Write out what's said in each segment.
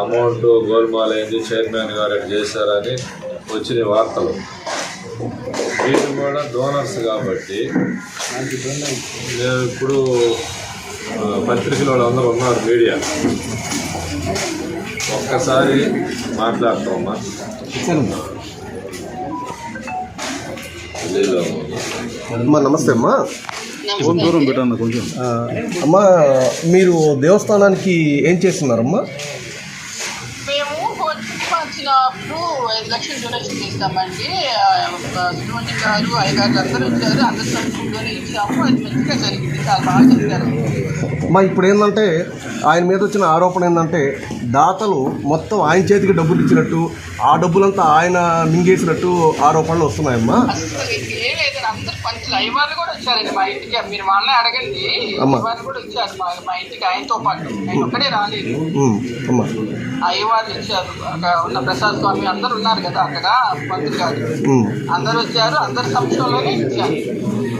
Amount golmaal అయింది chairman గారు చేశారని వచ్చిన వార్తలు. వీళ్ళు కూడా డోనర్స్ కాబట్టి నేను ఇప్పుడు పత్రికల వాళ్ళు అందరూ ఉన్నారు మీడియా. ఒక్కసారి మాట్లాడతామమ్మా లేదు అమ్మా నమస్తే అమ్మా. దూరం పెట్టండి కొంచెం. అమ్మా మీరు దేవస్థానానికి ఏం చేస్తున్నారమ్మా? వచ్చినప్పుడు ఐదు లక్షలు డొనేషన్ చేస్తామండి సుబ్రహ్మణ్యం గారు అయ్యగారు అందరూ వచ్చారు. అందరి సంస్థలోనే ఇచ్చాము. అది మంచిగా జరిగింది. చాలా బాగా చెప్పారు. అమ్మా ఇప్పుడు ఏంటంటే ఆయన మీద వచ్చిన ఆరోపణ ఏంటంటే దాతలు మొత్తం ఆయన చేతికి డబ్బులు ఇచ్చినట్టు ఆ డబ్బులంతా ఆయన మింగేసినట్టు ఆరోపణలు వస్తున్నాయమ్మా. అసలు అయ్యవాళ్ళు కూడా వచ్చారండి మా ఇంటికి. మీరు వాళ్ళని అడగండి. కూడా వచ్చారు మా మా ఇంటికి ఆయనతో పాటు. ఆయన ఒక్కడే రాలేదు. వచ్చారు. అక్కడ ఉన్న ప్రసాద్ స్వామి అందరు ఉన్నారు కదా అక్కడ. పంతులు గారు. ఉమ్. అందరు వచ్చారు. అందరి సంస్థలోనే ఇచ్చారు.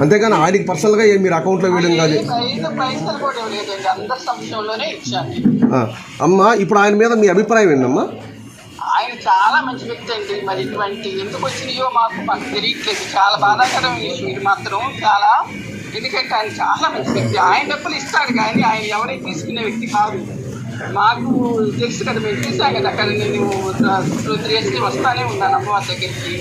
అంతేగాని ఆయనకి పర్సనల్గా ఏం మీరు అకౌంట్లో వేయడం కాదు. అమ్మా ఇప్పుడు ఆయన మీద మీ అభిప్రాయం ఏంటమ్మా? చాలా మంచి వ్యక్తి అండి మరి ఇటువంటి. ఎందుకు వచ్చినాయో మాకు మాకు తెలియట్లేదు. చాలా బాధాకరం విషయం మాత్రం చాలా ఎందుకంటే ఆయన చాలా మంచి వ్యక్తి. ఆయన డబ్బులు ఇస్తాడు కానీ ఆయన ఎవరైనా తీసుకునే వ్యక్తి కాదు. మాకు తెలుసు కదా మేము చూసాం కదా అక్కడ నేను టూ త్రీ ఇయర్స్కి వస్తానే ఉన్నాను అమ్మవారి దగ్గరికి.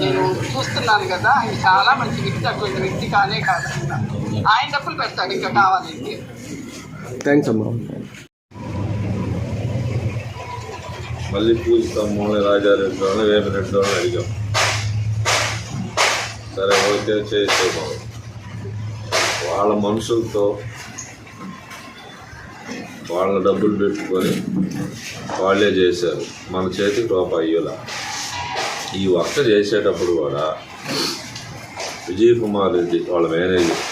నేను చూస్తున్నాను కదా ఆయన చాలా మంచి వ్యక్తి అటువంటి వ్యక్తి కానే కాదు. ఆయన డబ్బులు పెడతాడు ఇంకా కావాలంటే. థ్యాంక్స్ అమ్మ. మళ్ళీ పూజిస్తాం మూల రాజారెడ్డి వాళ్ళని వేమిరెడ్డి వాళ్ళని అడిగాం. సరే ఓకే చేసేమో వాళ్ళ మనుషులతో వాళ్ళ డబ్బులు పెట్టుకొని వాళ్ళే చేశారు. మన చేతికి రూపాయి ఈ వర్క్ చేసేటప్పుడు కూడా విజయ్ కుమార్ రెడ్డి వాళ్ళ మేనేజర్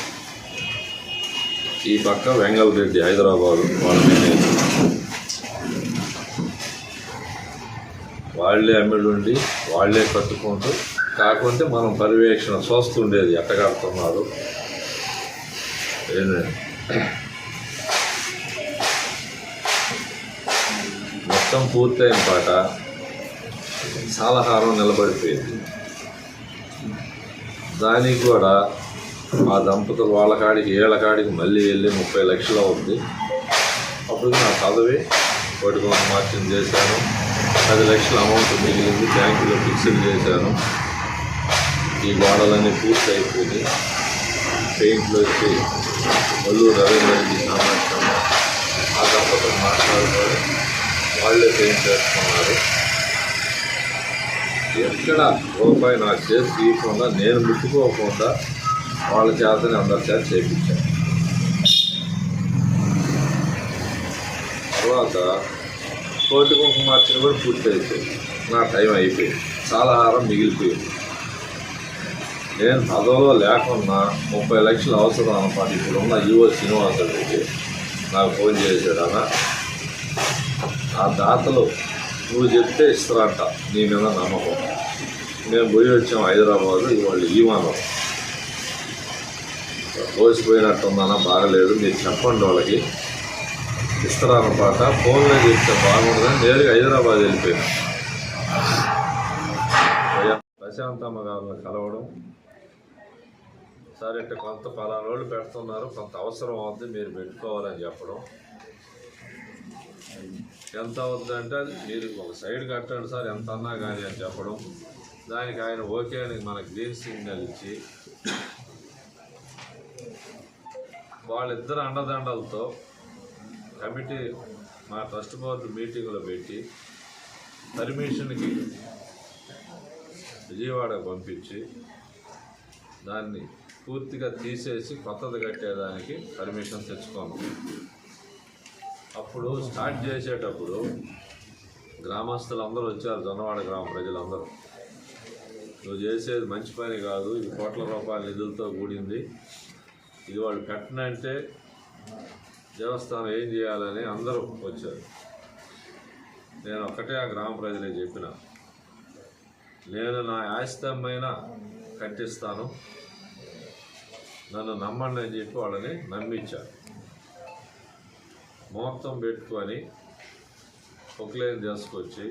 ఈ పక్క వెంగళ రెడ్డి హైదరాబాద్ వాళ్ళ మేనేజర్ వాళ్ళే అమ్మిడుండి వాళ్ళే కట్టుకుంటూ కాకుంటే మనం పర్యవేక్షణ చూస్తుండేది ఎట్టగడుతున్నారు. మొత్తం పూర్తయిన పాట సాలహారం నిలబడిపోయింది. దానికి కూడా ఆ దంపతులు వాళ్ళ కాడికి ఏళ్ళ కాడికి మళ్ళీ వెళ్ళి ముప్పై లక్షలు అవుతుంది అప్పుడు నా చదివి పట్టుకొని మార్చిన చేశాను. పది లక్షల అమౌంట్ మిగిలింది. బ్యాంకులో ఫిక్స్డ్ చేశాను. ఈ గోడలన్నీ పూర్తి అయిపోయి పెయింట్లు వచ్చి మల్లూరు రవీంద్ర రెడ్డి ఆ దంపతులు మాట్లాడుకొని వాళ్ళే పెయింట్ చేసుకున్నారు ఎక్కడ రూపాయి నా చేసి తీయకుండా నేను ముట్టుకోకుండా వాళ్ళ చేతని అందరి చేత చేయించాను తర్వాత కోటి కుంకుమార్చన కూడా పూర్తయిపోయింది. నా టైం అయిపోయింది. చాలా హారం మిగిలిపోయింది. నేను పదవిలో లేకున్నా ముప్పై లక్షలు అవసరం అనమాట ఇప్పుడు ఉన్న ఈవో శ్రీనివాసరెడ్డి నాకు ఫోన్ చేశాడనా అన్న ఆ దాతలు నువ్వు చెప్తే ఇస్తారంట. నీ మీద నమ్మకం. మేము పోయి వచ్చాం హైదరాబాదు ఇవాళ ఈమానం. పోసిపోయినట్టుందన్న బాగలేదు. మీరు చెప్పండి వాళ్ళకి. ఇస్తారన్నమాట ఫోన్లో చెప్తే బాగుంటుందని నేరుగా హైదరాబాద్ వెళ్ళిపోయాను. ప్రశాంతమ్మ గారిని కలవడం. సరే అంటే కొంత పలానా రోజులు పెడుతున్నారు కొంత అవసరం అవుతుంది మీరు పెట్టుకోవాలని చెప్పడం. ఎంత అవుతుందంటే మీరు ఒక సైడ్ కట్టండి సార్ ఎంత అన్నా కానీ అని చెప్పడం. దానికి ఆయన ఓకే అని మన గ్రీన్ సిగ్నల్ ఇచ్చి వాళ్ళిద్దరు అండదండలతో కమిటీ మా ట్రస్ట్ బోర్డు మీటింగ్లో పెట్టి పర్మిషన్కి విజయవాడకు పంపించి దాన్ని పూర్తిగా తీసేసి కొత్తది కట్టేదానికి పర్మిషన్ తెచ్చుకోము. అప్పుడు స్టార్ట్ చేసేటప్పుడు గ్రామస్తులు అందరూ వచ్చారు జొన్నవాడ గ్రామ ప్రజలందరూ. నువ్వు చేసేది మంచి పని కాదు ఇది కోట్ల రూపాయల నిధులతో కూడింది. ఇది వాళ్ళు కట్టినంటే దేవస్థానం ఏం చేయాలని అందరూ వచ్చారు. నేను ఒక్కటే ఆ గ్రామ ప్రజలే చెప్పిన నేను నా ఆస్తిమైన కట్టిస్తాను నన్ను నమ్మండి అని చెప్పి వాళ్ళని నమ్మించాను ముహూర్తం పెట్టుకొని ఒకలేని చేసుకొచ్చి